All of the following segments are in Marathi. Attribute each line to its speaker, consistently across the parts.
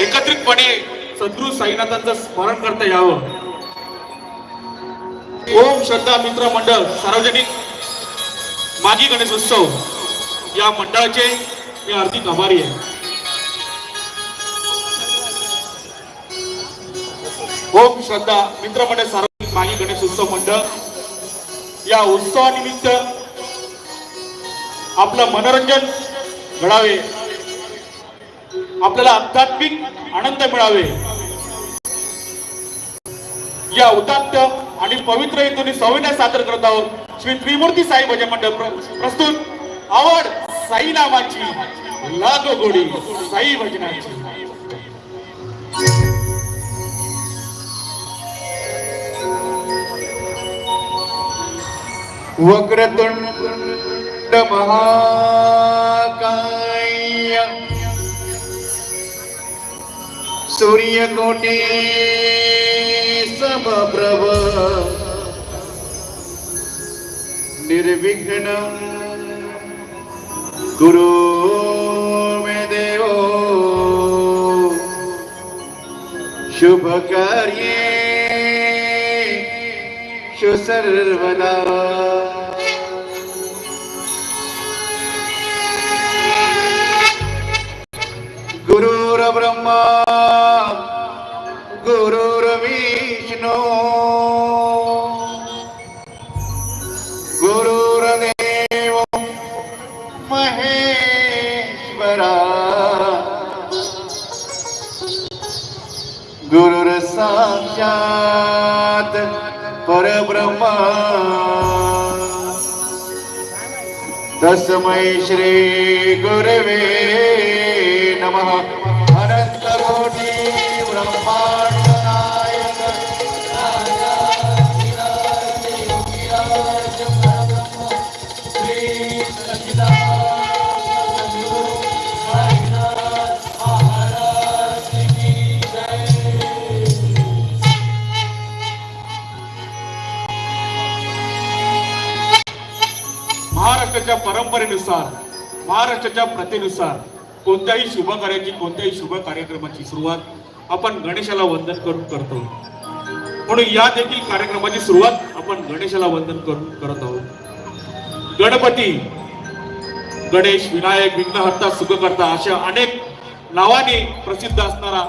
Speaker 1: एकत्रितपणे सद्गुरु साईनाथांचं स्मरण करता यावं. ओम श्रद्धा मित्र मंडळ सार्वजनिक मागी गणेश उत्सव या मंडळाचे मी हार्दिक आभारी आहे. ओम श्रद्धा मित्र मंडळ सार्वजनिक मागी गणेश उत्सव मंडळ. या उत्सवानिमित्त आपलं मनोरंजन घडावे. आपल्याला आध्यात्मिक आनंद मिळावे. या उदात्त आणि पवित्र हेतून सविनय सादर करत आहोत श्री त्रिमूर्ती साई भजन मंडळ प्रस्तुत आवड साई नामाची लागो गोडी साई भजनाची.
Speaker 2: वक्रतुंड महा सूर्यकोटे समप्रभ निर्विघ्न. गुरु मे देवो. शुभ कार्ये सर्वदा गुरुर्ब्रह्मा. ગુરુર્વિષ્ણુ ગુરુર્દેવ મહેશ્વરા. ગુરુર સાક્ષાત પરબ્રહ્મા. તસ્મૈ શ્રી ગુરવે નમઃ.
Speaker 1: महाराष्ट्राच्या परंपरेनुसार महाराष्ट्राच्या प्रथेनुसार कोणत्याही शुभ कार्याची कोणत्याही शुभ कार्यक्रमाची सुरुवात आपण गणेशाला वंदन करून करतो. म्हणून या देखील कार्यक्रमाची सुरुवात आपण गणेशाला वंदन करून करत आहोत. गणपती गणेश विनायक विघ्नहर्ता सुखकर्ता अशा अनेक नावाने प्रसिद्ध असणारा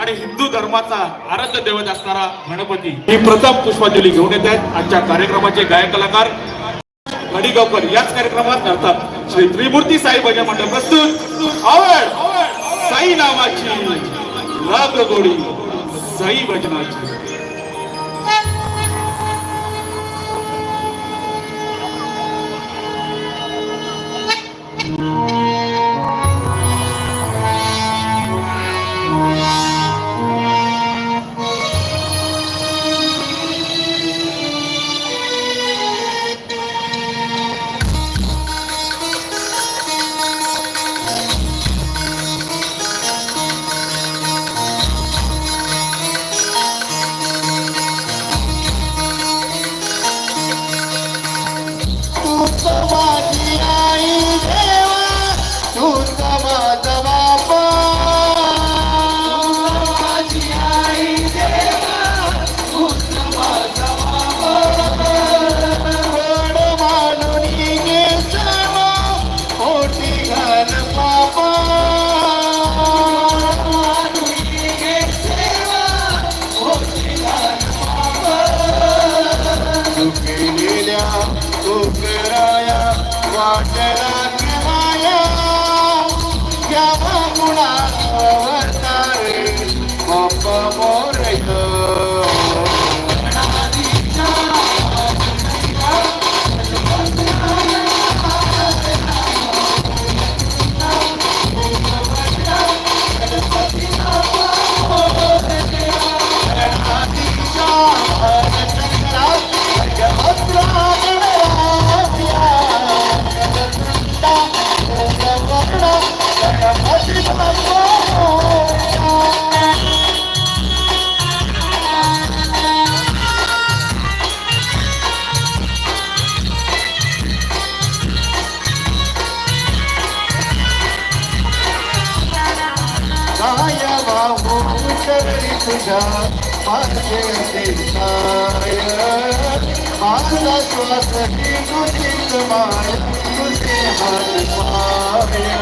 Speaker 1: आणि हिंदू धर्माचा आराध्य दैवत असणारा गणपती. ही प्रथम पुष्पांजली घेऊन येत. आहेत आजच्या कार्यक्रमाचे गायक कलाकार गडीगावकर याच कार्यक्रमात करतात श्री त्रिमूर्ती साई भजन मंडळ प्रस्तुत आवड. साई नामाची राग गोडी साई भजनाची.
Speaker 2: माझी आई देवा तूच माझा बापा माझी आई देवा तूच माझा बापा गोड मानून घे सर्व मोठी घाल पापा चुकलेल्या கூப்பிடாயா வாட்டராக்குவாயா யமகுணா அவர்த்தாரு ஒப்ப மோரையோ సాయవా ఓంకరితుగా మాలా శ్వాస కి గుజిత మాయ తుజే హాయ